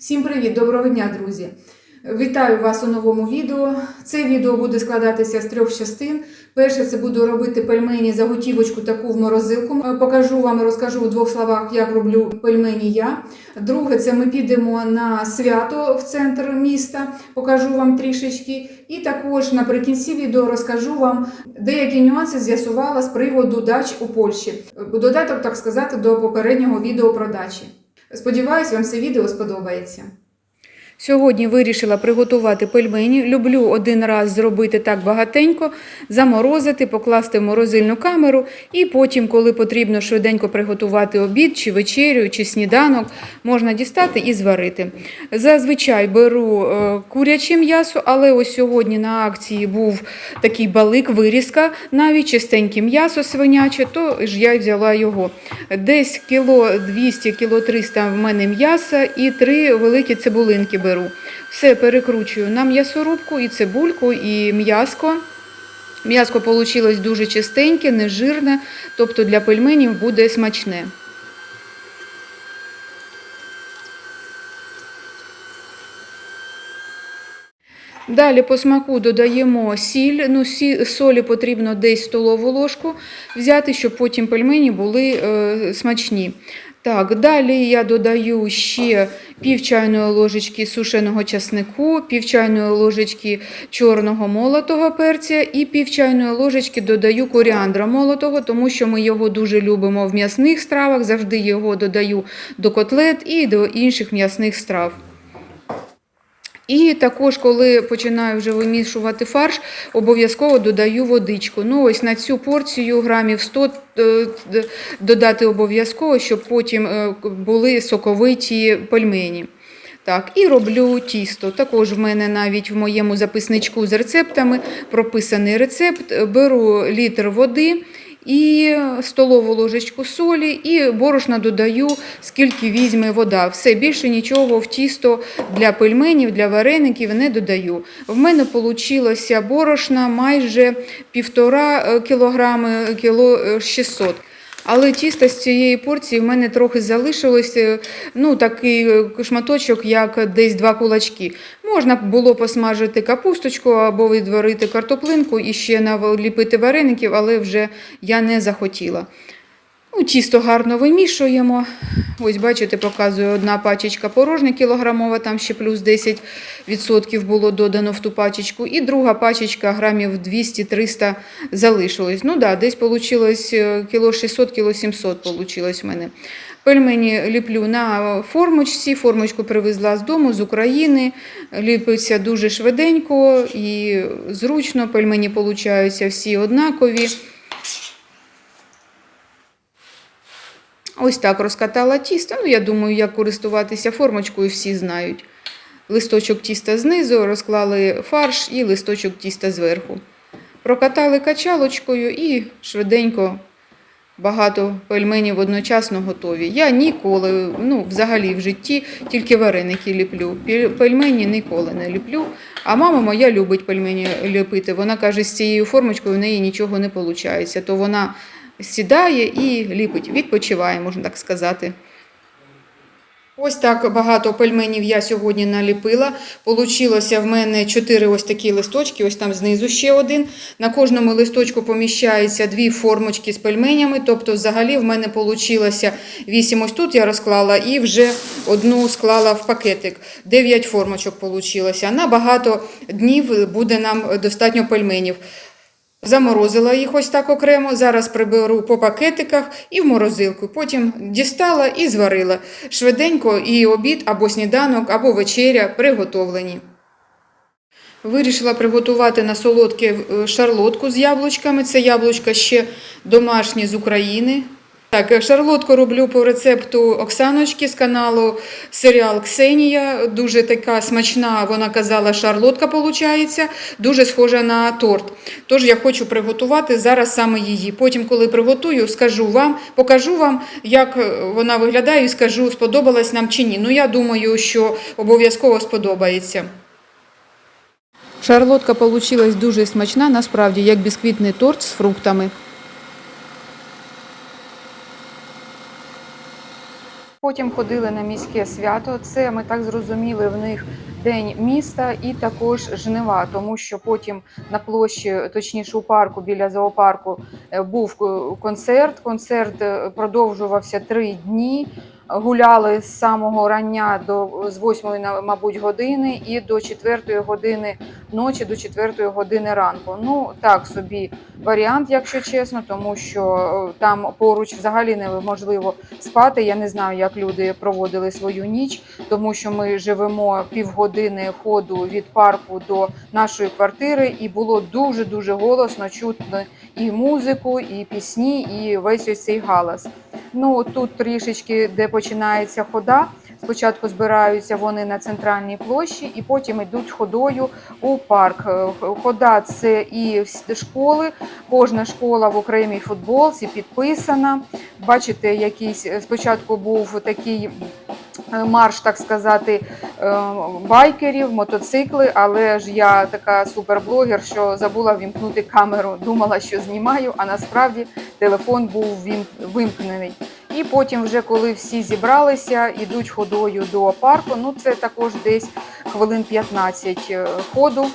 Всім привіт, доброго дня, друзі! Вітаю вас у новому відео. Це відео буде складатися з трьох частин. Перше, це буду робити пельмені заготівочку таку в морозилку. Е, Покажу вам і розкажу в двох словах, як роблю пельмені я. Друге, це ми підемо на свято в центр міста, покажу вам трішечки. І також наприкінці відео розкажу вам деякі нюанси з'ясувала з приводу дач у Польщі. Е, Додаток, так сказати, до попереднього відео про дачі. Сподіваюсь, вам це відео сподобається. Сьогодні вирішила приготувати пельмені. Люблю один раз зробити так багатенько, заморозити, покласти в морозильну камеру, і потім, коли потрібно швиденько приготувати обід, чи вечерю, чи сніданок, можна дістати і зварити. Зазвичай беру е, куряче м'ясо, але ось сьогодні на акції був такий балик, вирізка, навіть чистеньке м'ясо свиняче, то ж я взяла його. Десь кіло 200, кіло 300 в мене м'яса і три великі цибулинки беру. Все перекручую на м'ясорубку, і цибульку, і м'яско. М'яско вийшло дуже чистеньке, нежирне, тобто для пельменів буде смачне. Далі по смаку додаємо сіль. Ну, солі потрібно десь столову ложку взяти, щоб потім пельмені були е, смачні. Так, далі я додаю ще пів чайної ложечки сушеного часнику, пів чайної ложечки чорного молотого перця і пів чайної ложечки додаю коріандра молотого, тому що ми його дуже любимо в м'ясних стравах, завжди його додаю до котлет і до інших м'ясних страв. І також, коли починаю вже вимішувати фарш, обов'язково додаю водичку. Ну, ось на цю порцію грамів 100 е, додати обов'язково, щоб потім е, були соковиті пельмені. Так, і роблю тісто. Також в мене навіть в моєму записничку з рецептами прописаний рецепт. Беру літр води і столову ложечку солі, і борошна додаю, скільки візьме вода. Все більше нічого в тісто для пельменів, для вареників не додаю. В мене вийшло борошна майже півтора е, кілограми, кіло е, 600. Але тісто з цієї порції в мене трохи залишилося, ну такий е, шматочок, як десь два кулачки. Можна було посмажити капусточку або відварити картоплинку і ще наліпити вареників, але вже я не захотіла. Ну, тісто гарно вимішуємо. Ось, бачите, показую одна пачечка порожня кілограмова, там ще плюс 10% було додано в ту пачечку. І друга пачечка грамів 200-300 залишилось. Ну да, десь вийшло кіло 600, кіло 700 получилось в мене. Пельмені ліплю на формочці. Формочку привезла з дому, з України. Ліпиться дуже швиденько і зручно. Пельмені получаються всі однакові. Ось так розкатала тісто. Ну, я думаю, як користуватися формочкою, всі знають. Листочок тіста знизу, розклали фарш і листочок тіста зверху. Прокатали качалочкою і швиденько багато пельменів одночасно готові. Я ніколи, ну, взагалі в житті тільки вареники ліплю. Пельмені ніколи не ліплю. А мама моя любить пельмені ліпити. Вона каже, з цією формочкою в неї нічого не виходить. То вона сідає і ліпить, відпочиває, можна так сказати. Ось так багато пельменів я сьогодні наліпила. Получилося в мене 4 ось такі листочки, ось там знизу ще один. На кожному листочку поміщається дві формочки з пельменями. Тобто, взагалі, в мене получилося 8 ось тут я розклала і вже одну склала в пакетик. 9 формочок получилося. На багато днів буде нам достатньо пельменів. Заморозила їх ось так окремо. Зараз приберу по пакетиках і в морозилку. Потім дістала і зварила. Швиденько і обід або сніданок, або вечеря приготовлені. Вирішила приготувати на солодке е, шарлотку з яблучками. Це яблучка ще домашні з України. Так, е, шарлотку роблю по рецепту Оксаночки з каналу Серіал Ксенія. Дуже така смачна, вона казала, шарлотка виходить, дуже схожа на торт. Тож я хочу приготувати зараз саме її. Потім, коли приготую, скажу вам, покажу вам, як е, вона виглядає, і скажу, сподобалась нам чи ні. Ну, я думаю, що обов'язково сподобається. Шарлотка получилась дуже смачна, насправді, як бісквітний торт з фруктами. Потім ходили на міське свято. Це ми так зрозуміли в них день міста і також жнива, тому що потім на площі, точніше у парку біля зоопарку, е, був е, концерт. Концерт е, продовжувався три дні. Гуляли з самого рання до з 8, на- мабуть, години і до 4 години ночі, до 4 години ранку. Ну так собі варіант, якщо чесно, тому що е, там поруч взагалі неможливо спати. Я не знаю, як люди проводили свою ніч, тому що ми живемо півгодини ходу від парку до нашої квартири, і було дуже дуже голосно чутно і музику, і пісні, і весь ось цей галас. Ну тут трішечки, де починається хода. Спочатку збираються вони на центральній площі, і потім йдуть ходою у парк. Е, Хода це і школи. Кожна школа в окремій футболці підписана. Бачите, якийсь е, спочатку був такий марш, так сказати, е, байкерів, мотоцикли. Але ж я така суперблогер, що забула вімкнути камеру. Думала, що знімаю, а насправді телефон був вимкнений. І потім, вже коли всі зібралися, ідуть ходою до парку. Ну це також десь хвилин 15 е, ходу.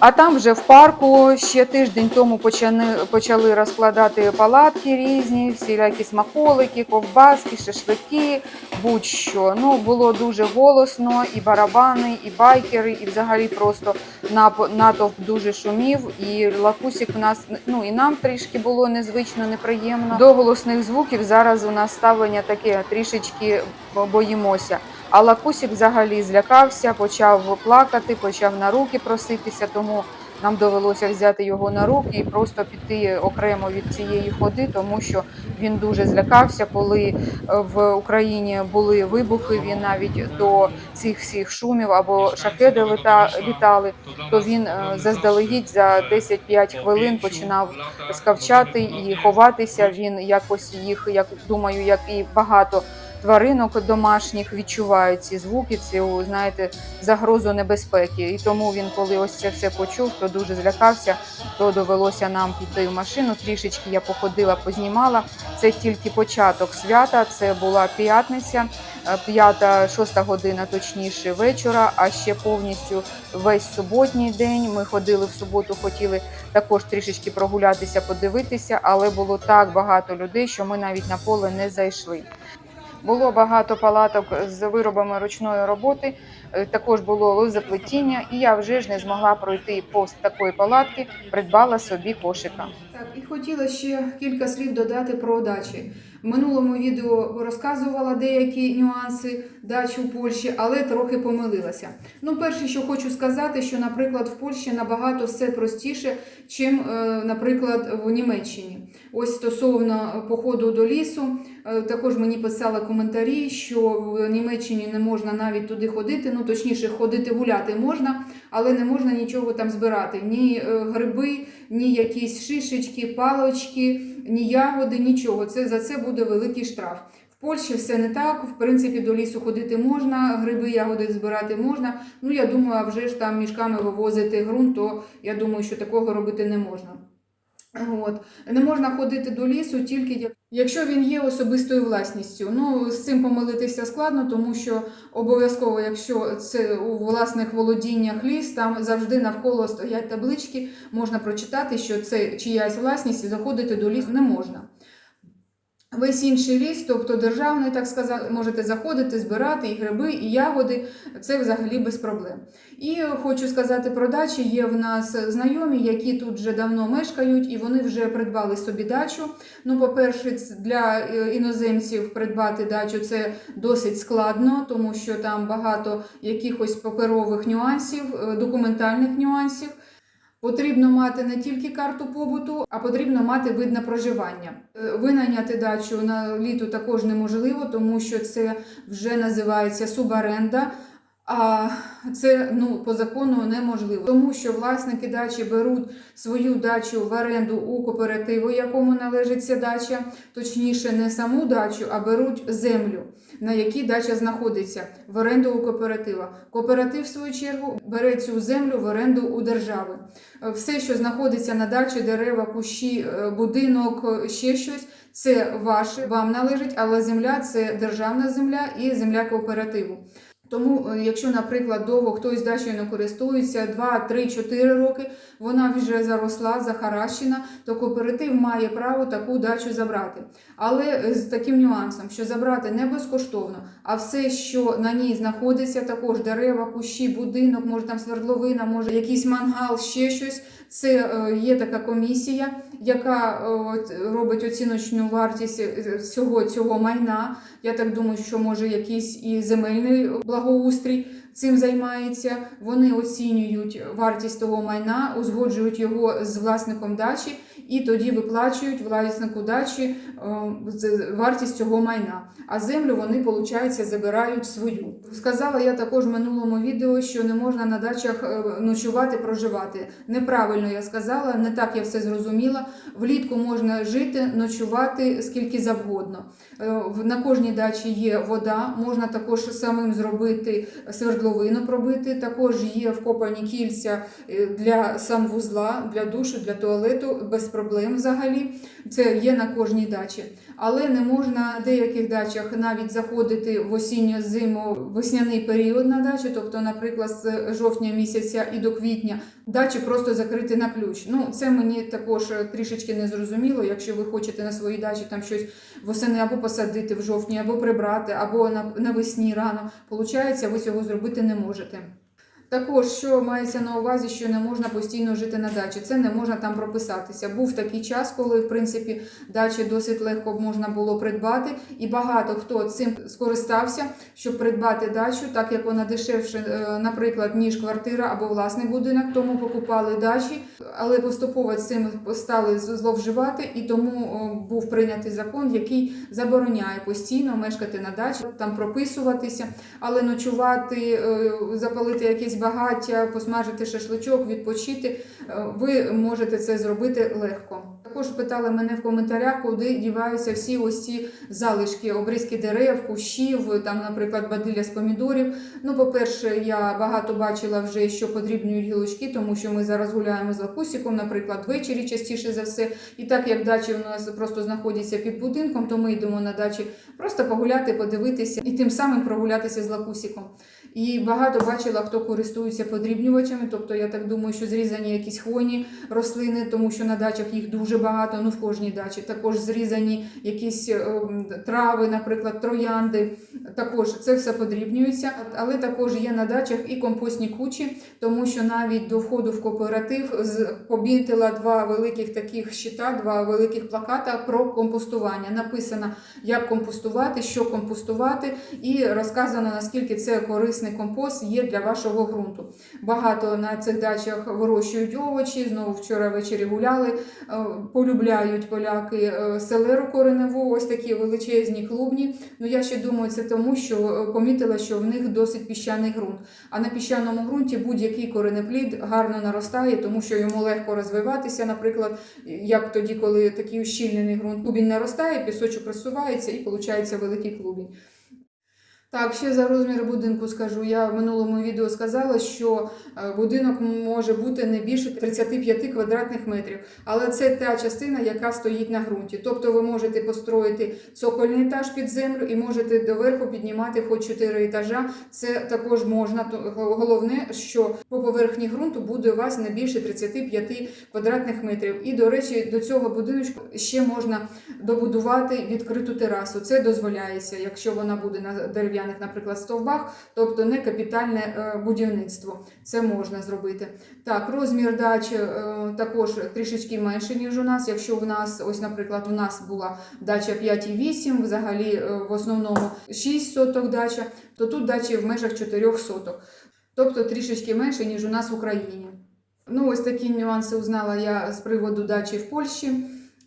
А там вже в парку ще тиждень тому почали, почали розкладати палатки різні, всілякі смаколики, ковбаски, шашлики, будь-що. Ну було дуже голосно, і барабани, і байкери, і взагалі просто натовп дуже шумів. І лакусік в нас ну і нам трішки було незвично, неприємно. До голосних звуків зараз у нас ставлення таке трішечки боїмося. А Лакусік взагалі злякався, почав плакати, почав на руки проситися, тому нам довелося взяти його на руки і просто піти окремо від цієї ходи, тому що він дуже злякався, коли е, в Україні були вибухи. Він навіть до цих всіх шумів або шахеди літали, то він е, заздалегідь за 10-5 хвилин починав скавчати і ховатися. Він якось їх, як думаю, як і багато тваринок домашніх відчувають ці звуки, цю знаєте, загрозу небезпеки. І тому він, коли ось це все почув, то дуже злякався. То довелося нам піти в машину. Трішечки я походила, познімала. Це тільки початок свята. Це була п'ятниця, е, п'ята, шоста година, точніше вечора. А ще повністю весь суботній день. Ми ходили в суботу, хотіли також трішечки прогулятися, подивитися, але було так багато людей, що ми навіть на поле не зайшли. Було багато палаток з виробами ручної роботи, е, також було лозоплетіння, і я вже ж не змогла пройти повз такої палатки, придбала собі кошика. Так, і хотіла ще кілька слів додати про дачі. В минулому відео розказувала деякі нюанси дачі у Польщі, але трохи помилилася. Ну, перше, що хочу сказати, що, наприклад, в Польщі набагато все простіше, чим, е, наприклад, в Німеччині. Ось стосовно походу до лісу, е, також мені писали коментарі, що в Німеччині не можна навіть туди ходити. Ну точніше, ходити гуляти можна, але не можна нічого там збирати. Ні е, гриби, ні якісь шишечки, палочки, ні ягоди, нічого. Це за це буде великий штраф. В Польщі все не так. В принципі, до лісу ходити можна, гриби, ягоди збирати можна. Ну я думаю, а вже ж там мішками вивозити ґрунт, то я думаю, що такого робити не можна. От. Не можна ходити до лісу тільки якщо він є особистою власністю. Ну, з цим помилитися складно, тому що обов'язково, якщо це у власних володіннях ліс, там завжди навколо стоять таблички, можна прочитати, що це чиясь власність і заходити до лісу не можна. Весь інший ліс, тобто державний, так сказати, можете заходити, збирати і гриби, і ягоди. Це взагалі без проблем. І хочу сказати про дачі. Є в нас знайомі, які тут вже давно мешкають, і вони вже придбали собі дачу. Ну, по-перше, для е, іноземців придбати дачу це досить складно, тому що там багато якихось паперових нюансів, е, документальних нюансів. Потрібно мати не тільки карту побуту, а потрібно мати вид на проживання. Е, Винайняти дачу на літо також неможливо, тому що це вже називається субаренда. А це ну по закону неможливо, тому що власники дачі беруть свою дачу в оренду у кооперативу, якому належить ця дача, точніше, не саму дачу, а беруть землю, на якій дача знаходиться в оренду у кооператива. Кооператив, в свою чергу, бере цю землю в оренду у держави. Все, що знаходиться на дачі, дерева, кущі, е, будинок, ще щось. Це ваше, вам належить, але земля це державна земля і земля кооперативу. Тому, е, якщо, наприклад, довго хтось дачею не користується, 2, 3, 4 роки, вона вже заросла, захаращена, то кооператив має право таку дачу забрати. Але е, з таким нюансом, що забрати не безкоштовно, а все, що на ній знаходиться, також дерева, кущі, будинок, може там свердловина, може якийсь мангал, ще щось. Це е, є така комісія, яка е, робить оціночну вартість е, всього цього майна. Я так думаю, що може якийсь і земельний благоустрій цим займається. Вони оцінюють вартість того майна, узгоджують його з власником дачі і тоді виплачують власнику дачі е, вартість цього майна. А землю вони, виходить, забирають свою. Сказала я також в минулому відео, що не можна на дачах е, ночувати, проживати. Неправильно я сказала, не так я все зрозуміла. Влітку можна жити, ночувати скільки завгодно. Е, На кожній дачі є вода, можна також самим зробити свердловину пробити. Також є вкопані кільця для санвузла, для душу, для туалету без проблем взагалі. Це є на кожній дачі. Але не можна на деяких дачах навіть заходити в осінньо-зиму весняний період на дачі, тобто, наприклад, з жовтня місяця і до квітня дачі просто закрити на ключ. Ну, це мені також трішечки не зрозуміло. Якщо ви хочете на своїй дачі там щось восени або посадити в жовтні, або прибрати, або навесні рано, получається, ви цього зробити не можете. Також, що мається на увазі, що не можна постійно жити на дачі, це не можна там прописатися. Був такий час, коли в принципі дачі досить легко можна було придбати, і багато хто цим скористався, щоб придбати дачу, так як вона дешевше, е, наприклад, ніж квартира або власний будинок, тому покупали дачі, але поступово цим стали зловживати, і тому був прийнятий закон, який забороняє постійно мешкати на дачі, там прописуватися, але ночувати, е, запалити якесь багаття, посмажити шашличок, відпочити. е, Ви можете це зробити легко. Також питали мене в коментарях, куди діваються всі ось ці залишки, обрізки дерев, кущів, там, наприклад, бадилля з помідорів. Ну, по-перше, я багато бачила вже, що подрібнюють гілочки, тому що ми зараз гуляємо з лакусиком, наприклад, ввечері частіше за все. І так як дачі у нас просто знаходяться під будинком, то ми йдемо на дачі просто погуляти, подивитися і тим самим прогулятися з лакусиком. І багато бачила, хто користується подрібнювачами. Тобто, я так думаю, що зрізані якісь хвойні рослини, тому що на дачах їх дуже багато, ну в кожній дачі. Також зрізані якісь ем, трави, наприклад, троянди. Також це все подрібнюється. Але також є на дачах і компостні кучі, тому що навіть до входу в кооператив помітила два великих таких щита, два великих плаката про компостування. Написано, як компостувати, що компостувати, і розказано, наскільки це корисний компост є для вашого ґрунту. Багато на цих дачах вирощують овочі. Знову вчора ввечері гуляли, е, полюбляють поляки е, селеру кореневу, ось такі величезні клубні. Ну я ще думаю, це тому, що е, помітила, що в них досить піщаний ґрунт. А на піщаному ґрунті будь-який коренеплід гарно наростає, тому що йому легко розвиватися. Наприклад, як тоді, коли такий ущільнений ґрунт клубінь наростає, пісочок розсувається і виходить великий клубінь. Так, ще за розмір будинку скажу. Я в минулому відео сказала, що е, будинок може бути не більше 35 квадратних метрів, але це та частина, яка стоїть на ґрунті. Тобто ви можете построїти цокольний етаж під землю і можете доверху піднімати хоч 4 етажа. Це також можна. Головне, що по поверхні ґрунту буде у вас не більше 35 квадратних метрів. І, до речі, до цього будиночку ще можна добудувати відкриту терасу. Це дозволяється, якщо вона буде на дерев'яних, наприклад, стовбах, тобто не капітальне е, будівництво. Це можна зробити. Так, розмір дачі е, також трішечки менше, ніж у нас. Якщо в нас, ось, наприклад, у нас була дача 5,8, взагалі е, в основному 6 соток дача, то тут дачі в межах 4 соток. Тобто трішечки менше, ніж у нас в Україні. Ну, ось такі нюанси узнала я з приводу дачі в Польщі.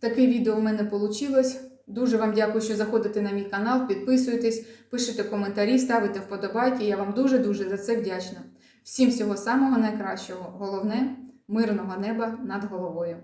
Таке відео в мене вийшло. Дуже вам дякую, що заходите на мій канал, підписуєтесь, пишете коментарі, ставите вподобайки. Я вам дуже-дуже за це вдячна. Всім всього самого найкращого. Головне мирного неба над головою.